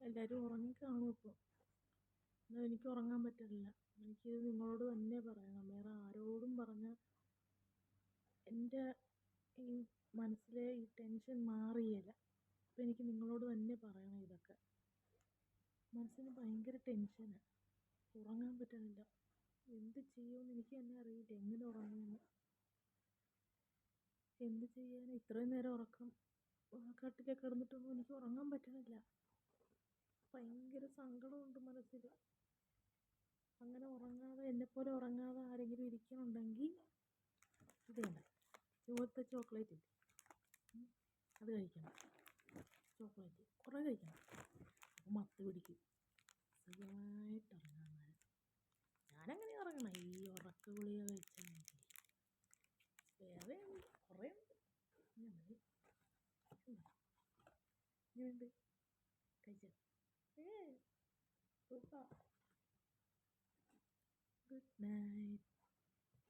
എല്ലാവരും ഉറങ്ങിക്കാണും ഇപ്പോൾ എന്നാൽ എനിക്ക് ഉറങ്ങാൻ പറ്റില്ല എനിക്ക് നിങ്ങളോട് തന്നെ പറയണം. വേറെ ആരോടും പറഞ്ഞ എന്റെ ഈ മനസ്സിലെ ഈ ടെൻഷൻ മാറിയില്ല അപ്പോൾ എനിക്ക് നിങ്ങളോട് തന്നെ പറയണം ഇതൊക്കെ. മനസ്സിന് ഭയങ്കര ടെൻഷനാണ് ഉറങ്ങാൻ പറ്റുന്നില്ല എന്ത് ചെയ്യുമെന്ന് എനിക്ക് തന്നെ അറിയില്ല. എങ്ങനെ ഉറങ്ങുമെന്ന്. എന്ത് ചെയ്യാൻ ഇത്രയും നേരം ഉറക്കം കട്ടിലൊക്കെ കിടന്നിട്ടൊന്നും എനിക്ക് ഉറങ്ങാൻ പറ്റണില്ല. ഭയങ്കര സങ്കടമുണ്ട് മനസ്സിൽ. അങ്ങനെ ഉറങ്ങാതെ എന്നെപ്പോലെ ഉറങ്ങാതെ ആരെങ്കിലും ഇരിക്കുന്നുണ്ടെങ്കിൽ ഇത് വേണ്ട ഇതുപോലത്തെ ചോക്ലേറ്റ് ഇല്ലേ? അത് കഴിക്കണം. ചോക്ലേറ്റ്. കുറേ കഴിക്കണം. അപ്പോൾ മത്ത് പിടിക്കും. സുഖമായിട്ട് ഉറങ്ങാൻ നേരം. ഞാനങ്ങനെ ഉറങ്ങണം. ഈ ഉറക്ക ഗുളിക കഴിച്ചാൽ മതി വേറെ കുറേ ഉണ്ട്. ഇനി മതി ഇങ്ങനെയുണ്ട് കഴിച്ചോ? Good night.